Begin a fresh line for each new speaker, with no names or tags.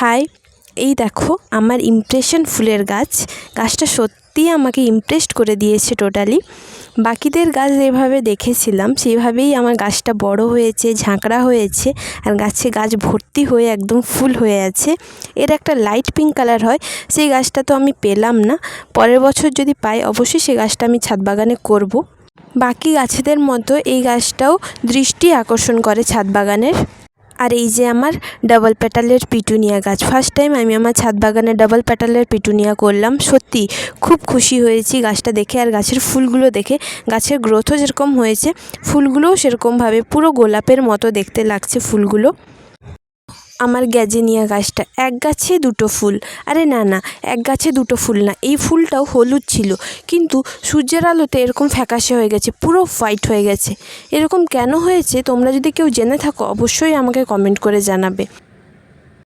High, এই দেখো আমার ইমপ্রেশন ফুলের গাছ। গাছটা সত্যিই আমাকে ইমপ্রেসড করে দিয়েছে টোটালি বাকিদের গাছ যেভাবে দেখেছিলাম সেইভাবেই আমার গাছটা বড় হয়েছে, ঝাঁকড়া হয়েছে, আর গাছে গাছ ভর্তি হয়ে একদম ফুল হয়ে আছে। এর একটা লাইট পিঙ্ক কালার হয়, সেই গাছটা তো আমি পেলাম না। পরের বছর যদি পাই, অবশ্যই সেই গাছটা আমি ছাদ বাগানে করব। বাকি গাছেদের মতো এই গাছটাও দৃষ্টি আকর্ষণ করে ছাদ বাগানের। আর এই যে আমার ডাবল প্যাটালের পিটুনিয়া গাছ ফার্স্ট টাইম আমি আমার ছাদ বাগানে ডাবল প্যাটালের পিটুনিয়া করলাম। সত্যি খুব খুশি হয়েছি গাছটা দেখে আর গাছের ফুলগুলো দেখে। গাছের গ্রোথও যেরকম হয়েছে, ফুলগুলোও সেরকমভাবে পুরো গোলাপের মতো দেখতে লাগছে ফুলগুলো। আমার গ্যাজেনিয়া গাছটা, এক গাছে দুটো ফুল। আরে না না, এক গাছে দুটো ফুল না, এই ফুলটাও হলুদ ছিল। কিন্তু সূর্যের আলোতে এরকম ফ্যাকাশে হয়ে গেছে, পুরো হোয়াইট হয়ে গেছে। এরকম কেন হয়েছে, তোমরা যদি কেউ জেনে থাকো, অবশ্যই আমাকে কমেন্ট করে জানাবে।